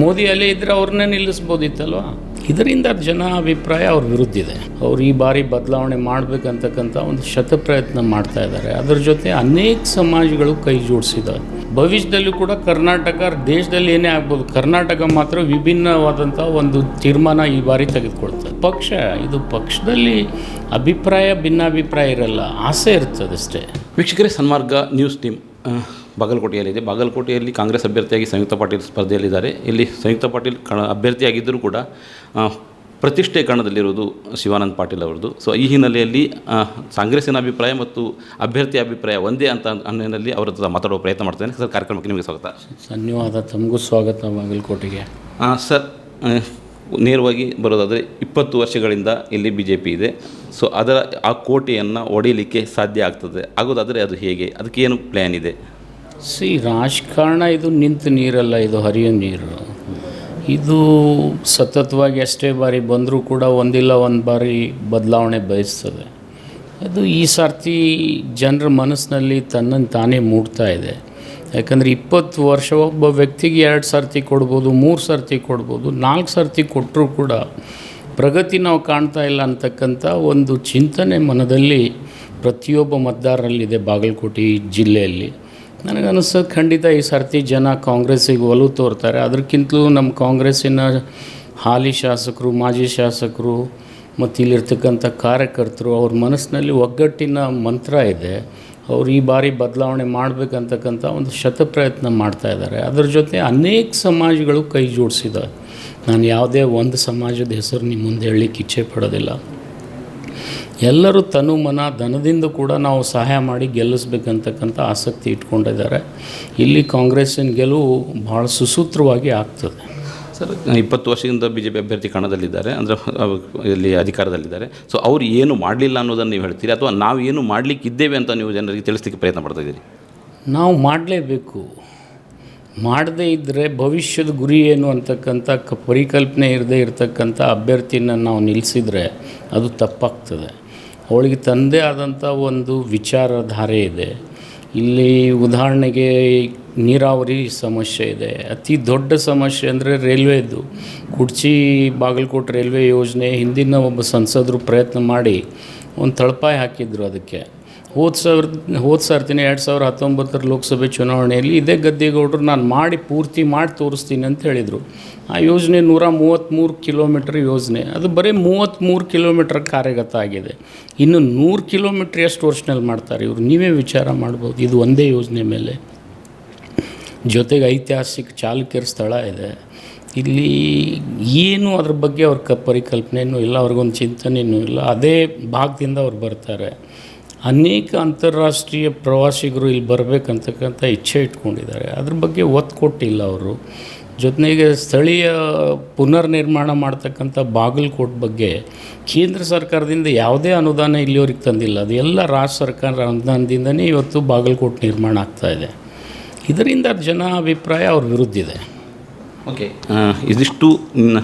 ಮೋದಿ ಅಲ್ಲೇ ಇದ್ದರೆ ಅವ್ರನ್ನೇ ನಿಲ್ಲಿಸ್ಬೋದಿತ್ತಲ್ವ? ಇದರಿಂದ ಜನ ಅಭಿಪ್ರಾಯ ಅವ್ರ ವಿರುದ್ಧ ಇದೆ. ಅವ್ರು ಈ ಬಾರಿ ಬದಲಾವಣೆ ಮಾಡಬೇಕಂತಕ್ಕಂಥ ಒಂದು ಶತಪ್ರಯತ್ನ ಮಾಡ್ತಾ ಇದ್ದಾರೆ. ಅದ್ರ ಜೊತೆ ಅನೇಕ ಸಮಾಜಗಳು ಕೈ ಜೋಡಿಸಿದ್ದಾರೆ ಭವಿಷ್ಯದಲ್ಲೂ ಕೂಡ ಕರ್ನಾಟಕ ದೇಶದಲ್ಲಿ ಏನೇ ಆಗ್ಬೋದು, ಕರ್ನಾಟಕ ಮಾತ್ರ ವಿಭಿನ್ನವಾದಂಥ ಒಂದು ತೀರ್ಮಾನ ಈ ಬಾರಿ ತೆಗೆದುಕೊಳ್ತದೆ. ಪಕ್ಷ, ಇದು ಪಕ್ಷದಲ್ಲಿ ಅಭಿಪ್ರಾಯ, ಭಿನ್ನಾಭಿಪ್ರಾಯ ಇರಲ್ಲ. ಆಸೆ ಇರ್ತದೆ ಅಷ್ಟೇ. ವೀಕ್ಷಕರೇ, ಸನ್ಮಾರ್ಗ ನ್ಯೂಸ್ ಟೀಮ್. ಬಾಗಲಕೋಟೆಯಲ್ಲಿದೆ. ಬಾಗಲಕೋಟೆಯಲ್ಲಿ ಕಾಂಗ್ರೆಸ್ ಅಭ್ಯರ್ಥಿಯಾಗಿ ಸಂಯುಕ್ತ ಪಾಟೀಲ್ ಸ್ಪರ್ಧೆಯಲ್ಲಿದ್ದಾರೆ. ಇಲ್ಲಿ ಸಂಯುಕ್ತ ಪಾಟೀಲ್ ಕಣ ಅಭ್ಯರ್ಥಿಯಾಗಿದ್ದರೂ ಕೂಡ ಪ್ರತಿಷ್ಠೆ ಕಣದಲ್ಲಿರುವುದು ಶಿವಾನಂದ ಪಾಟೀಲ್ ಅವರದು. ಸೊ ಈ ಹಿನ್ನೆಲೆಯಲ್ಲಿ ಕಾಂಗ್ರೆಸ್ಸಿನ ಅಭಿಪ್ರಾಯ ಮತ್ತು ಅಭ್ಯರ್ಥಿ ಅಭಿಪ್ರಾಯ ಒಂದೇ ಅಂತ ಅನ್ನೋದಲ್ಲಿ ಅವರ ಹತ್ರ ಮಾತಾಡುವ ಪ್ರಯತ್ನ ಮಾಡ್ತೇನೆ. ಸರ್ ಕಾರ್ಯಕ್ರಮಕ್ಕೆ ನಿಮಗೆ ಸ್ವಾಗತ. ಧನ್ಯವಾದ. ತಮಗೂ ಸ್ವಾಗತ ಬಾಗಲಕೋಟೆಗೆ. ಸರ್ ನೇರವಾಗಿ ಬರೋದಾದರೆ ಇಪ್ಪತ್ತು ವರ್ಷಗಳಿಂದ ಇಲ್ಲಿ ಬಿ ಜೆ ಪಿ ಇದೆ. ಸೊ ಅದರ ಆ ಕೋಟೆಯನ್ನು ಒಡೆಯಲಿಕ್ಕೆ ಸಾಧ್ಯ ಆಗ್ತದೆ. ಆಗೋದಾದರೆ ಅದು ಹೇಗೆ? ಅದಕ್ಕೆ ಏನು ಪ್ಲ್ಯಾನ್ ಇದೆ? ಸಿ, ರಾಜಕಾರಣ ಇದು ನಿಂತ ನೀರಲ್ಲ, ಇದು ಹರಿಯೋ ನೀರು. ಇದು ಸತತವಾಗಿ ಎಷ್ಟೇ ಬಾರಿ ಬಂದರೂ ಕೂಡ ಒಂದಿಲ್ಲ, ಒಂದು ಬಾರಿ ಬದಲಾವಣೆ ಬಯಸ್ತದೆ. ಅದು ಈ ಸರ್ತಿ ಜನರ ಮನಸ್ಸಿನಲ್ಲಿ ತನ್ನನ್ನು ತಾನೇ ಮೂಡ್ತಾ ಇದೆ. ಯಾಕಂದರೆ ಇಪ್ಪತ್ತು ವರ್ಷ ಒಬ್ಬ ವ್ಯಕ್ತಿಗೆ ಎರಡು ಸರ್ತಿ ಕೊಡ್ಬೋದು, ಮೂರು ಸರ್ತಿ ಕೊಡ್ಬೋದು, ನಾಲ್ಕು ಸರ್ತಿ ಕೊಟ್ಟರೂ ಕೂಡ ಪ್ರಗತಿ ನಾವು ಕಾಣ್ತಾ ಇಲ್ಲ ಅಂತಕ್ಕಂಥ ಒಂದು ಚಿಂತನೆ ಮನದಲ್ಲಿ ಪ್ರತಿಯೊಬ್ಬ ಮತದಾರರಲ್ಲಿದೆ ಬಾಗಲಕೋಟೆ ಜಿಲ್ಲೆಯಲ್ಲಿ. ನನಗನ್ನಿಸ್ತದೆ ಖಂಡಿತ ಈ ಸರ್ತಿ ಜನ ಕಾಂಗ್ರೆಸ್ಸಿಗೆ ಒಲವು ತೋರ್ತಾರೆ. ಅದಕ್ಕಿಂತಲೂ ನಮ್ಮ ಕಾಂಗ್ರೆಸ್ಸಿನ ಹಾಲಿ ಶಾಸಕರು, ಮಾಜಿ ಶಾಸಕರು ಮತ್ತು ಇಲ್ಲಿರ್ತಕ್ಕಂಥ ಕಾರ್ಯಕರ್ತರು ಅವ್ರ ಮನಸ್ಸಿನಲ್ಲಿ ಒಗ್ಗಟ್ಟಿನ ಮಂತ್ರ ಇದೆ. ಅವ್ರು ಈ ಬಾರಿ ಬದಲಾವಣೆ ಮಾಡಬೇಕಂತಕ್ಕಂಥ ಒಂದು ಶತಪ್ರಯತ್ನ ಮಾಡ್ತಾ ಇದ್ದಾರೆ. ಅದರ ಜೊತೆ ಅನೇಕ ಸಮಾಜಗಳು ಕೈ ಜೋಡಿಸಿದ್ದಾರೆ ನಾನು ಯಾವುದೇ ಒಂದು ಸಮಾಜದ ಹೆಸರು ನಿಮ್ಮ ಮುಂದೆ ಹೇಳಲಿಕ್ಕೆ ಇಚ್ಛೆ ಪಡೋದಿಲ್ಲ. ಎಲ್ಲರೂ ತನು ಮನ ಧನದಿಂದ ಕೂಡ ನಾವು ಸಹಾಯ ಮಾಡಿ ಗೆಲ್ಲಿಸ್ಬೇಕಂತಕ್ಕಂಥ ಆಸಕ್ತಿ ಇಟ್ಕೊಂಡಿದ್ದಾರೆ. ಇಲ್ಲಿ ಕಾಂಗ್ರೆಸ್ಸಿನ ಗೆಲುವು ಭಾಳ ಸುಸೂತ್ರವಾಗಿ ಆಗ್ತದೆ. ಸರ್ ಇಪ್ಪತ್ತು ವರ್ಷದಿಂದ ಬಿ ಜೆ ಪಿ ಅಭ್ಯರ್ಥಿ ಕಣದಲ್ಲಿದ್ದಾರೆ ಅಂದರೆ ಇಲ್ಲಿ ಅಧಿಕಾರದಲ್ಲಿದ್ದಾರೆ. ಸೊ ಅವ್ರು ಏನು ಮಾಡಲಿಲ್ಲ ಅನ್ನೋದನ್ನು ನೀವು ಹೇಳ್ತೀರಿ? ಅಥವಾ ನಾವು ಏನು ಮಾಡಲಿಕ್ಕಿದ್ದೇವೆ ಅಂತ ನೀವು ಜನರಿಗೆ ತಿಳಿಸ್ಲಿಕ್ಕೆ ಪ್ರಯತ್ನ ಪಡ್ತಾ ಇದ್ದೀರಿ? ನಾವು ಮಾಡಲೇಬೇಕು. ಮಾಡದೇ ಇದ್ದರೆ ಭವಿಷ್ಯದ ಗುರಿ ಏನು ಅಂತಕ್ಕಂಥ ಕ ಪರಿಕಲ್ಪನೆ ಇರದೇ ಇರತಕ್ಕಂಥ ಅಭ್ಯರ್ಥಿನ ನಾವು ನಿಲ್ಲಿಸಿದರೆ ಅದು ತಪ್ಪಾಗ್ತದೆ. ಅವಳಿಗೆ ತಂದೇ ಆದಂಥ ಒಂದು ವಿಚಾರಧಾರೆ ಇದೆ. ಇಲ್ಲಿ ಉದಾಹರಣೆಗೆ ನೀರಾವರಿ ಸಮಸ್ಯೆ ಇದೆ. ಅತಿ ದೊಡ್ಡ ಸಮಸ್ಯೆ ಅಂದರೆ ರೈಲ್ವೆದು. ಕುಡ್ಚಿ ಬಾಗಲಕೋಟೆ ರೈಲ್ವೆ ಯೋಜನೆ ಹಿಂದಿನ ಒಬ್ಬ ಸಂಸದರು ಪ್ರಯತ್ನ ಮಾಡಿ ಒಂದು ತಳಪಾಯ ಹಾಕಿದ್ರು ಅದಕ್ಕೆ. ಹೋದ ಸಾವಿರ ಹೋದ ಸರ್ತಿನ ಎರಡು ಸಾವಿರ ಹತ್ತೊಂಬತ್ತರ ಲೋಕಸಭೆ ಚುನಾವಣೆಯಲ್ಲಿ ಇದೇ ಗದ್ದೆಗೌಡರು ನಾನು ಮಾಡಿ ಪೂರ್ತಿ ಮಾಡಿ ತೋರಿಸ್ತೀನಿ ಅಂತ ಹೇಳಿದರು. ಆ ಯೋಜನೆ ನೂರ ಮೂವತ್ತ್ಮೂರು ಕಿಲೋಮೀಟ್ರ್ ಯೋಜನೆ. ಅದು ಬರೀ ಮೂವತ್ತ್ಮೂರು ಕಿಲೋಮೀಟ್ರ್ ಕಾರ್ಯಗತ ಆಗಿದೆ. ಇನ್ನು ನೂರು ಕಿಲೋಮೀಟ್ರ್ ಎಷ್ಟು ವರ್ಷನಲ್ಲಿ ಮಾಡ್ತಾರೆ ಇವರು? ನೀವೇ ವಿಚಾರ ಮಾಡ್ಬೋದು. ಇದು ಒಂದೇ ಯೋಜನೆ ಮೇಲೆ. ಜೊತೆಗೆ ಐತಿಹಾಸಿಕ ಚಾಲುಕ್ಯರ ಸ್ಥಳ ಇದೆ. ಇಲ್ಲಿ ಏನು ಅದ್ರ ಬಗ್ಗೆ ಅವ್ರ ಕ ಪರಿಕಲ್ಪನೆಯೂ ಇಲ್ಲ, ಅವ್ರಿಗೊಂದು ಚಿಂತನೆಯೂ ಇಲ್ಲ. ಅದೇ ಭಾಗದಿಂದ ಅವ್ರು ಬರ್ತಾರೆ. ಅನೇಕ ಅಂತಾರಾಷ್ಟ್ರೀಯ ಪ್ರವಾಸಿಗರು ಇಲ್ಲಿ ಬರಬೇಕಂತಕ್ಕಂಥ ಇಚ್ಛೆ ಇಟ್ಕೊಂಡಿದ್ದಾರೆ. ಅದ್ರ ಬಗ್ಗೆ ಒತ್ತು ಕೊಟ್ಟಿಲ್ಲ ಅವರು. ಜೊತೆಗೆ ಸ್ಥಳೀಯ ಪುನರ್ನಿರ್ಮಾಣ ಮಾಡ್ತಕ್ಕಂಥ ಬಾಗಲಕೋಟೆ ಬಗ್ಗೆ ಕೇಂದ್ರ ಸರ್ಕಾರದಿಂದ ಯಾವುದೇ ಅನುದಾನ ಇಲ್ಲಿವರೆಗೆ ತಂದಿಲ್ಲ. ಅದು ಎಲ್ಲ ರಾಜ್ಯ ಸರ್ಕಾರ ಅನುದಾನದಿಂದನೇ ಇವತ್ತು ಬಾಗಲಕೋಟೆ ನಿರ್ಮಾಣ ಆಗ್ತಾ ಇದೆ. ಇದರಿಂದ ಜನ ಅಭಿಪ್ರಾಯ ಅವ್ರ ವಿರುದ್ಧ ಇದೆ. ಓಕೆ. ಇದಿಷ್ಟು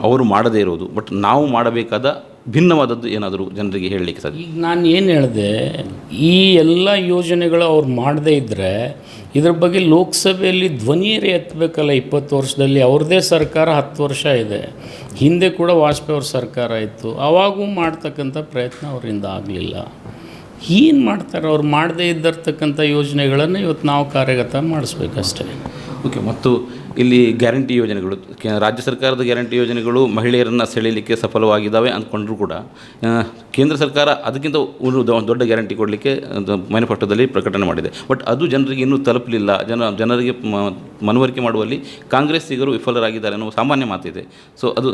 ಅವರು ಮಾಡದೇ ಇರೋದು. ಬಟ್ ನಾವು ಮಾಡಬೇಕಾದ ಭಿನ್ನವಾದದ್ದು ಏನಾದರೂ ಜನರಿಗೆ ಹೇಳಲಿಕ್ಕೆ ಸಾಧ್ಯ? ಈಗ ನಾನು ಏನು ಹೇಳಿದೆ ಈ ಎಲ್ಲ ಯೋಜನೆಗಳು ಅವ್ರು ಮಾಡದೇ ಇದ್ದರೆ ಇದ್ರ ಬಗ್ಗೆ ಲೋಕಸಭೆಯಲ್ಲಿ ಧ್ವನಿಯರೇ ಎತ್ತಬೇಕಲ್ಲ ಇಪ್ಪತ್ತು ವರ್ಷದಲ್ಲಿ. ಅವ್ರದ್ದೇ ಸರ್ಕಾರ ಹತ್ತು ವರ್ಷ ಇದೆ. ಹಿಂದೆ ಕೂಡ ವಾಜಪೇಯಿ ಅವ್ರ ಸರ್ಕಾರ ಇತ್ತು. ಅವಾಗೂ ಮಾಡ್ತಕ್ಕಂಥ ಪ್ರಯತ್ನ ಅವರಿಂದ ಆಗಲಿಲ್ಲ. ಏನು ಮಾಡ್ತಾರೆ? ಅವ್ರು ಮಾಡದೇ ಇದ್ದಿರ್ತಕ್ಕಂಥ ಯೋಜನೆಗಳನ್ನು ಇವತ್ತು ನಾವು ಕಾರ್ಯಗತ ಮಾಡಿಸ್ಬೇಕಷ್ಟೇ. ಓಕೆ ಮತ್ತು ಇಲ್ಲಿ ಗ್ಯಾರಂಟಿ ಯೋಜನೆಗಳು ರಾಜ್ಯ ಸರ್ಕಾರದ ಗ್ಯಾರಂಟಿ ಯೋಜನೆಗಳು ಮಹಿಳೆಯರನ್ನು ಸೆಳೆಯಲಿಕ್ಕೆ ಸಫಲವಾಗಿದ್ದಾವೆ ಅಂದ್ಕೊಂಡ್ರೂ ಕೂಡ. ಕೇಂದ್ರ ಸರ್ಕಾರ ಅದಕ್ಕಿಂತ ಒಂದು ದೊಡ್ಡ ಗ್ಯಾರಂಟಿ ಕೊಡಲಿಕ್ಕೆ ಮ್ಯಾನಿಫೆಸ್ಟೋದಲ್ಲಿ ಪ್ರಕಟಣೆ ಮಾಡಿದೆ. ಬಟ್ ಅದು ಜನರಿಗೆ ಇನ್ನೂ ತಲುಪಲಿಲ್ಲ. ಜನ ಜನರಿಗೆ ಮನವರಿಕೆ ಮಾಡುವಲ್ಲಿ ಕಾಂಗ್ರೆಸ್ಸಿಗರು ವಿಫಲರಾಗಿದ್ದಾರೆ ಅನ್ನೋ ಸಾಮಾನ್ಯ ಮಾತಿದೆ. ಸೊ ಅದು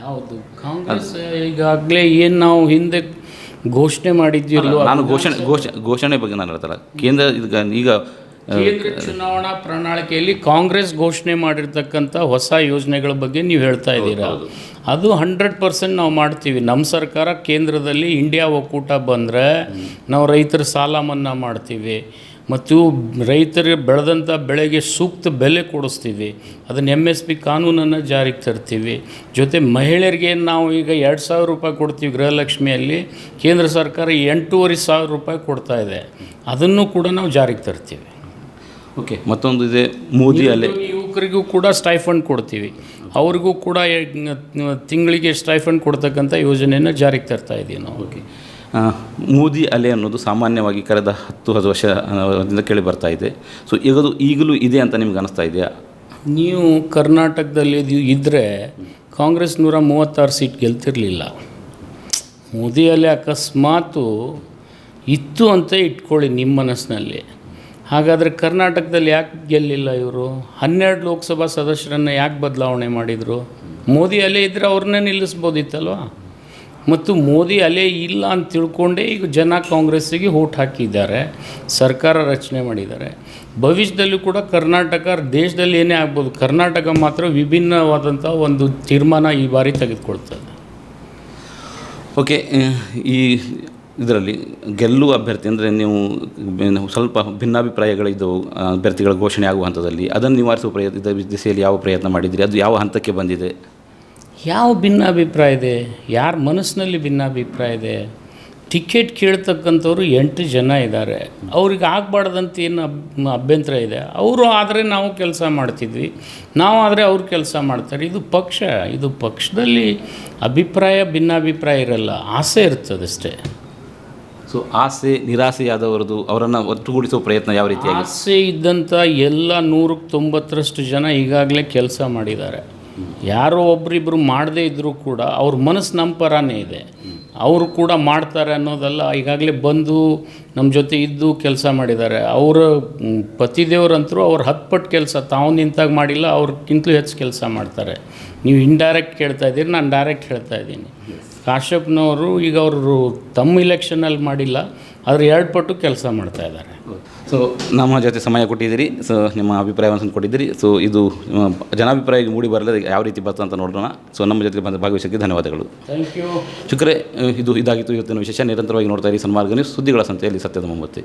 ಯಾವುದು? ಕಾಂಗ್ರೆಸ್ ಈಗಾಗಲೇ ಏನು ನಾವು ಹಿಂದೆ ಘೋಷಣೆ ಮಾಡಿದ್ದೀವಿ ನಾನು ಘೋಷಣೆ ಘೋಷ ಘೋಷಣೆ ಬಗ್ಗೆ ನಾನು ಹೇಳ್ತಾರೆ ಕೇಂದ್ರ ಈಗ ಕೇಂದ್ರ ಚುನಾವಣಾ ಪ್ರಣಾಳಿಕೆಯಲ್ಲಿ ಕಾಂಗ್ರೆಸ್ ಘೋಷಣೆ ಮಾಡಿರ್ತಕ್ಕಂಥ ಹೊಸ ಯೋಜನೆಗಳ ಬಗ್ಗೆ ನೀವು ಹೇಳ್ತಾ ಇದ್ದೀರಾ? ಅದು ಹಂಡ್ರೆಡ್ ಪರ್ಸೆಂಟ್ ನಾವು ಮಾಡ್ತೀವಿ. ನಮ್ಮ ಸರ್ಕಾರ ಕೇಂದ್ರದಲ್ಲಿ ಇಂಡಿಯಾ ಒಕ್ಕೂಟ ಬಂದರೆ ನಾವು ರೈತರ ಸಾಲ ಮನ್ನಾ ಮಾಡ್ತೀವಿ. ಮತ್ತು ರೈತರಿಗೆ ಬೆಳೆದಂಥ ಬೆಳೆಗೆ ಸೂಕ್ತ ಬೆಲೆ ಕೊಡಿಸ್ತೀವಿ. ಅದನ್ನು ಎಂ ಎಸ್ ಪಿ ಕಾನೂನನ್ನು ಜಾರಿಗೆ ತರ್ತೀವಿ. ಜೊತೆ ಮಹಿಳೆಯರಿಗೆ ನಾವು ಈಗ ಎರಡು ಸಾವಿರ ರೂಪಾಯಿ ಕೊಡ್ತೀವಿ ಗೃಹಲಕ್ಷ್ಮಿಯಲ್ಲಿ. ಕೇಂದ್ರ ಸರ್ಕಾರ ಎಂಟೂವರೆ ಸಾವಿರ ರೂಪಾಯಿ ಕೊಡ್ತಾ ಇದೆ. ಅದನ್ನು ಕೂಡ ನಾವು ಜಾರಿಗೆ ತರ್ತೀವಿ. ಓಕೆ ಮತ್ತೊಂದು ಇದೆ ಮೋದಿ ಅಲೆ. ಯುವಕ ಯುವಕರಿಗೂ ಕೂಡ ಸ್ಟೈಫಂಡ್ ಕೊಡ್ತೀವಿ. ಅವ್ರಿಗೂ ಕೂಡ ತಿಂಗಳಿಗೆ ಸ್ಟೈಫಂಡ್ ಕೊಡ್ತಕ್ಕಂಥ ಯೋಜನೆಯನ್ನು ಜಾರಿಗೆ ತರ್ತಾ ಇದ್ದೀವಿ ನಾವು. ಓಕೆ ಮೋದಿ ಅಲೆ ಅನ್ನೋದು ಸಾಮಾನ್ಯವಾಗಿ ಕಳೆದ ಹತ್ತು ಹತ್ತು ವರ್ಷದಿಂದ ಕೇಳಿ ಬರ್ತಾ ಇದೆ. ಸೊ ಈಗದು ಈಗಲೂ ಇದೆ ಅಂತ ನಿಮ್ಗೆ ಅನಿಸ್ತಾ ಇದೆಯಾ? ನೀವು ಕರ್ನಾಟಕದಲ್ಲಿ ಇದ್ದರೆ ಕಾಂಗ್ರೆಸ್ ನೂರ ಮೂವತ್ತಾರು ಸೀಟ್ ಗೆಲ್ತಿರಲಿಲ್ಲ. ಮೋದಿ ಅಲೆ ಅಕಸ್ಮಾತು ಇತ್ತು ಅಂತ ಇಟ್ಕೊಳ್ಳಿ ನಿಮ್ಮ ಮನಸ್ಸಿನಲ್ಲಿ. ಹಾಗಾದರೆ ಕರ್ನಾಟಕದಲ್ಲಿ ಯಾಕೆ ಗೆಲ್ಲಿಲ್ಲ ಇವರು? ಹನ್ನೆರಡು ಲೋಕಸಭಾ ಸದಸ್ಯರನ್ನು ಯಾಕೆ ಬದಲಾವಣೆ ಮಾಡಿದರು? ಮೋದಿ ಅಲೆ ಇದ್ದರೆ ಅವ್ರನ್ನೇ ನಿಲ್ಲಿಸ್ಬೋದಿತ್ತಲ್ವ? ಮತ್ತು ಮೋದಿ ಅಲೆ ಇಲ್ಲ ಅಂತ ತಿಳ್ಕೊಂಡೇ ಈಗ ಜನ ಕಾಂಗ್ರೆಸ್ಸಿಗೆ ಓಟ್ ಹಾಕಿದ್ದಾರೆ, ಸರ್ಕಾರ ರಚನೆ ಮಾಡಿದ್ದಾರೆ. ಭವಿಷ್ಯದಲ್ಲೂ ಕೂಡ ಕರ್ನಾಟಕ ದೇಶದಲ್ಲಿ ಏನೇ ಆಗ್ಬೋದು, ಕರ್ನಾಟಕ ಮಾತ್ರ ವಿಭಿನ್ನವಾದಂಥ ಒಂದು ತೀರ್ಮಾನ ಈ ಬಾರಿ ತೆಗೆದುಕೊಳ್ತದೆ. ಓಕೆ, ಈ ಇದರಲ್ಲಿ ಗೆಲ್ಲುವ ಅಭ್ಯರ್ಥಿ ಅಂದರೆ ನೀವು ಸ್ವಲ್ಪ ಭಿನ್ನಾಭಿಪ್ರಾಯಗಳಿದ್ದವು ಅಭ್ಯರ್ಥಿಗಳ ಘೋಷಣೆ ಆಗುವ ಹಂತದಲ್ಲಿ ಅದನ್ನು ನಿವಾರಿಸುವ ಪ್ರಯತ್ನ ದಿಸೆಯಲ್ಲಿ ಯಾವ ಪ್ರಯತ್ನ ಮಾಡಿದಿರಿ? ಅದು ಯಾವ ಹಂತಕ್ಕೆ ಬಂದಿದೆ? ಯಾವ ಭಿನ್ನಾಭಿಪ್ರಾಯ ಇದೆ? ಯಾರ ಮನಸ್ಸಿನಲ್ಲಿ ಭಿನ್ನಾಭಿಪ್ರಾಯ ಇದೆ? ಟಿಕೆಟ್ ಕೇಳ್ತಕ್ಕಂಥವ್ರು ಎಂಟು ಜನ ಇದ್ದಾರೆ. ಅವ್ರಿಗೆ ಆಗಬಾರ್ದಂತ ಏನು ಅಭ್ಯಂತರ ಇದೆ? ಅವರು ಆದರೆ ನಾವು ಕೆಲಸ ಮಾಡ್ತಿದ್ವಿ. ನಾವು ಆದರೆ ಅವ್ರು ಕೆಲಸ ಮಾಡ್ತಾರೆ. ಇದು ಪಕ್ಷ. ಇದು ಪಕ್ಷದಲ್ಲಿ ಅಭಿಪ್ರಾಯ, ಭಿನ್ನಾಭಿಪ್ರಾಯ ಇರಲ್ಲ. ಆಸೆ ಇರ್ತದೆ ಅಷ್ಟೇ ಸೊ ಆಸೆ, ನಿರಾಸೆಯಾದವರದು ಅವರನ್ನು ಒಟ್ಟುಗೂಡಿಸುವ ಪ್ರಯತ್ನ ಯಾವ ರೀತಿಯಾಗಿ ಆಸೆ ಇದ್ದಂಥ ಎಲ್ಲ ನೂರಕ್ಕೆ ತೊಂಬತ್ತರಷ್ಟು ಜನ ಈಗಾಗಲೇ ಕೆಲಸ ಮಾಡಿದ್ದಾರೆ. ಯಾರೋ ಒಬ್ಬರಿಬ್ಬರು ಮಾಡದೇ ಇದ್ದರೂ ಕೂಡ ಅವ್ರ ಮನಸ್ಸು ನಮ್ಮ ಪರಾನೇ ಇದೆ. ಅವರು ಕೂಡ ಮಾಡ್ತಾರೆ ಅನ್ನೋದಲ್ಲ ಈಗಾಗಲೇ ಬಂದು ನಮ್ಮ ಜೊತೆ ಇದ್ದು ಕೆಲಸ ಮಾಡಿದ್ದಾರೆ. ಅವರ ಪತಿದೇವರಂತರೂ ಅವ್ರ ಹತ್ತು ಪಟ್ಟು ಕೆಲಸ ತಾವು ನಿಂತಾಗ ಮಾಡಿಲ್ಲ, ಅವ್ರಿಗಿಂತಲೂ ಹೆಚ್ಚು ಕೆಲಸ ಮಾಡ್ತಾರೆ. ನೀವು ಇಂಡೈರೆಕ್ಟ್ ಕೇಳ್ತಾ ಇದ್ದೀರಿ, ನಾನು ಡೈರೆಕ್ಟ್ ಹೇಳ್ತಾ ಇದ್ದೀನಿ. ಕಾಶ್ಯಪ್ನವರು ಈಗ ಅವರು ತಮ್ಮ ಇಲೆಕ್ಷನಲ್ಲಿ ಮಾಡಿಲ್ಲ ಆದರೆ ಎರಡು ಪಟ್ಟು ಕೆಲಸ ಮಾಡ್ತಾ ಇದ್ದಾರೆ. ಸೊ ನಮ್ಮ ಜೊತೆ ಸಮಯ ಕೊಟ್ಟಿದ್ದೀರಿ. ಸೊ ನಿಮ್ಮ ಅಭಿಪ್ರಾಯವನ್ನು ಕೊಟ್ಟಿದ್ದೀರಿ. ಸೊ ಇದು ಜನಾಭಿಪ್ರಾಯ ಮೂಡಿ ಬರಲಿ ಯಾವ ರೀತಿ ಬರ್ತದೆ ಅಂತ ನೋಡೋಣ. ಸೊ ನಮ್ಮ ಜೊತೆ ಬಂದ ಭಾಗವಹಿಸಕ್ಕೆ ಧನ್ಯವಾದಗಳು. ಥ್ಯಾಂಕ್ ಯು ಶುಕ್ರೆ ಇದು ಇದಾಗಿತ್ತು ಇವತ್ತಿನ ವಿಶೇಷ. ನಿರಂತರವಾಗಿ ನೋಡ್ತಾ ಇರಿ ಸನ್ಮಾರ್ಗ ನ್ಯೂಸ್ ಸುದ್ದಿಗಳ ಸಂತೆಯಲ್ಲಿ ಸತ್ಯದ ಮೊಮ್ಮತ್ತಿ